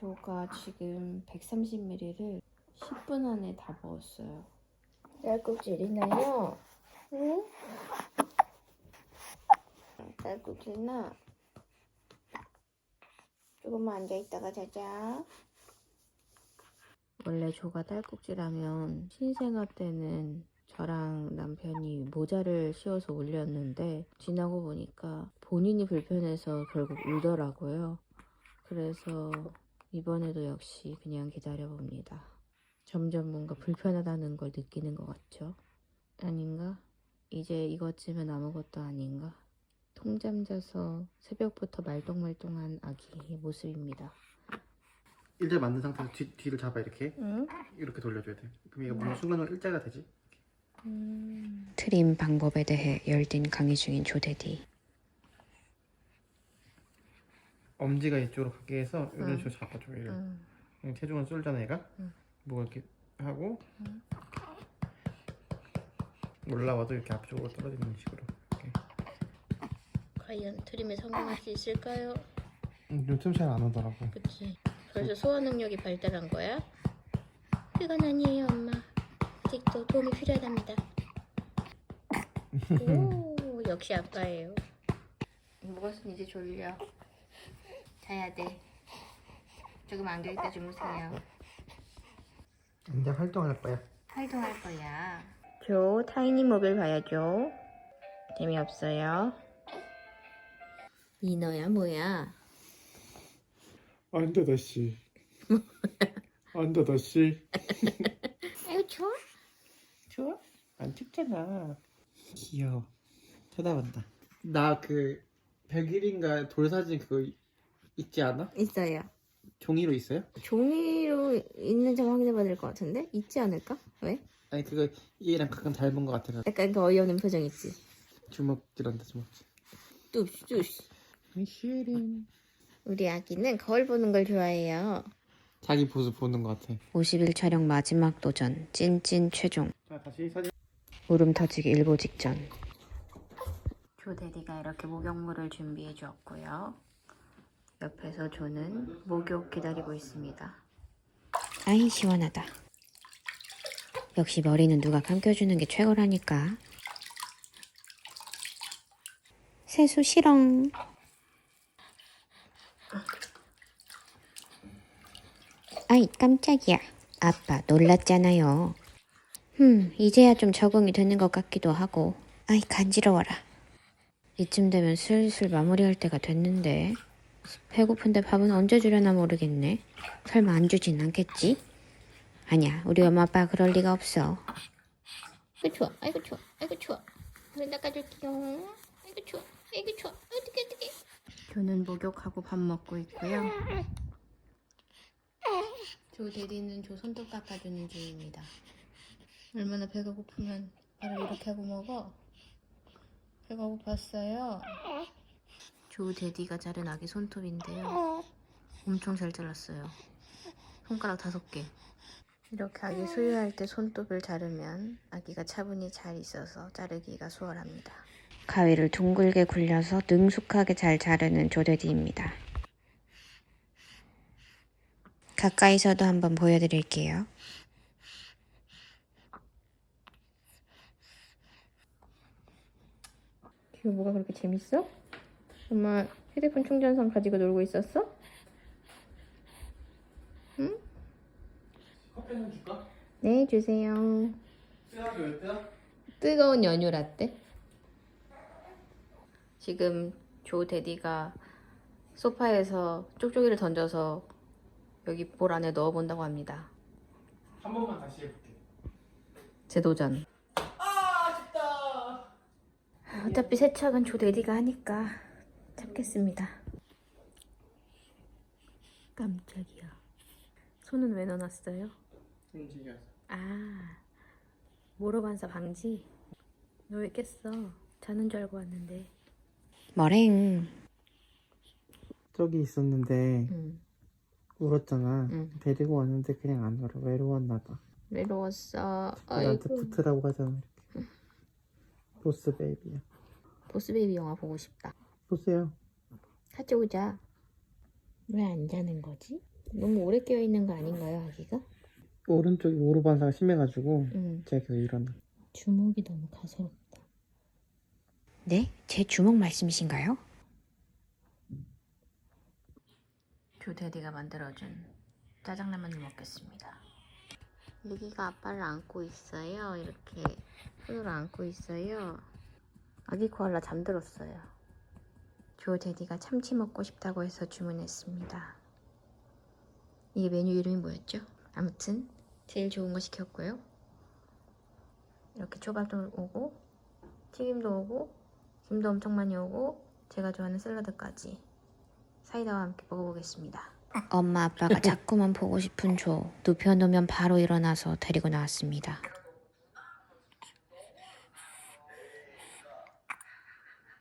저가 지금 130ml를 10분 안에 다 먹었어요. 딸꾹질이나요? 응? 딸꾹질나? 조금만 앉아있다가 자자. 원래 조가 딸꾹질하면 신생아 때는 저랑 남편이 모자를 씌워서 올렸는데 지나고 보니까 본인이 불편해서 결국 울더라고요. 그래서 이번에도 역시 그냥 기다려봅니다. 점점 뭔가 불편하다는 걸 느끼는 것 같죠? 아닌가? 이제 이것쯤은 아무것도 아닌가? 통잠 자서 새벽부터 말똥말똥한 아기의 모습입니다. 일자 만든 상태에서 뒤, 뒤를 잡아 이렇게 응? 이렇게 돌려줘야 돼. 그럼 얘가 무슨 순간적으로 일자가 되지? 트림 방법에 대해 열띤 강의 중인 조대디. 엄지가 이쪽으로 가게 해서 이런 응. 식으로 잡아줘 얘를. 응. 그냥 체중은 쏠잖아 얘가. 응. 뭐가 이렇게 하고 올라와도 이렇게 앞쪽으로 떨어지는 식으로. 이렇게. 과연 트림에 성공할 수 있을까요? 음, 요즘 잘 안 오더라고. 그치. 벌써 소화 능력이 발달한 거야? 그건 아니에요, 엄마. 아직도 도움이 필요하답니다. 오, 역시 아빠예요. 먹었으니 이제 졸려. 자야 돼. 조금 안겨있다 주무세요. 이제 활동할 거야. 활동할 거야. 조, 타이니 모빌 봐야죠. 재미없어요. 이너야 뭐야? 안돼 다시. 안돼 다시. 아유 좋아? 좋아? 안 춥잖아. 귀여워. 쳐다본다. 나 그 100일인가 돌사진 그거 있지 않아? 있어요. 종이로 있어요? 종이로 있는지 확인해봐야 될 것 같은데? 있지 않을까? 왜? 아니 그거 얘랑 가끔 닮은 것 같아서 약간 그 어이없는 표정 있지? 주먹질한다 주먹질. 뚜시 뚜시 슈린. 우리 아기는 거울 보는 걸 좋아해요 자기 보수 보는 것 같아. 50일 촬영 마지막 도전 찐찐 최종 자 다시 사진. 울음 터지기 일보 직전 조대디가 이렇게 목욕물을 준비해 주었고요 옆에서 조는 목욕 기다리고 있습니다 아이 시원하다 역시 머리는 누가 감겨주는 게 최고라니까 세수 실ong 아이 깜짝이야 아빠 놀랐잖아요 흠, 이제야 좀 적응이 되는 것 같기도 하고. 아이, 간지러워라. 이쯤 되면 슬슬 마무리할 때가 됐는데. 배고픈데 밥은 언제 주려나 모르겠네. 설마 안 주진 않겠지? 아니야, 우리 엄마 아빠 그럴 리가 없어. 아이고 추워, 아이고 추워, 아이고 추워. 물 닦아줄게요. 아이고 추워, 아이고 추워. 어떡해, 어떡해. 교는 목욕하고 밥 먹고 있고요. 조 대리는 조 손톱 깎아주는 중입니다. 얼마나 배가 고프면 바로 이렇게 하고 먹어? 배가 고팠어요. 조 데디가 자른 아기 손톱인데요. 엄청 잘 잘랐어요. 손가락 다섯 개. 이렇게 아기 수유할 때 손톱을 자르면 아기가 차분히 잘 있어서 자르기가 수월합니다. 가위를 둥글게 굴려서 능숙하게 잘 자르는 조데디입니다. 가까이서도 한번 보여드릴게요. 지금 뭐가 그렇게 재밌어? 엄마 휴대폰 충전선 가지고 놀고 있었어? 응? 커피 한잔 줄까? 네, 주세요. 뜨거운 연유 라떼. 지금 조 데디가 소파에서 쪽쪽이를 던져서 여기 볼 안에 넣어본다고 합니다. 한 번만 다시 해볼게. 제 도전. 아 춥다. 어차피 세척은 조 데디가 하니까 참겠습니다. 깜짝이야. 손은 왜 넣어놨어요? 움직여서. 아, 모로반사 방지? 너 왜 깼어? 자는 줄 알고 왔는데. 머랭. 저기 있었는데 응, 울었잖아. 응. 데리고 왔는데 그냥 안 울어. 외로웠나 봐. 외로웠어. 나한테 아이고. 붙으라고 하잖아. 이렇게. 보스 베이비야. 보스베이비 영화 보고 싶다. 보세요. 같이 오자. 왜 안 자는 거지? 너무 오래 깨어 있는 거 아닌가요, 아기가? 오른쪽이 오로 반사가 심해가지고 응. 제가 계속 일어나. 주먹이 너무 가소롭다. 네? 제 주먹 말씀이신가요? 조대디가 만들어준 짜장라면을 먹겠습니다. 리기가 아빠를 안고 있어요. 이렇게 손으로 안고 있어요. 아기 코알라 잠들었어요. 조대디가 참치 먹고 싶다고 해서 주문했습니다. 이게 메뉴 이름이 뭐였죠? 아무튼 제일 좋은 거 시켰고요. 이렇게 초밥도 오고 튀김도 오고 김도 엄청 많이 오고 제가 좋아하는 샐러드까지 사이다와 함께 먹어보겠습니다. 엄마 아빠가 자꾸만 보고 싶은 조 눕혀놓으면 바로 일어나서 데리고 나왔습니다.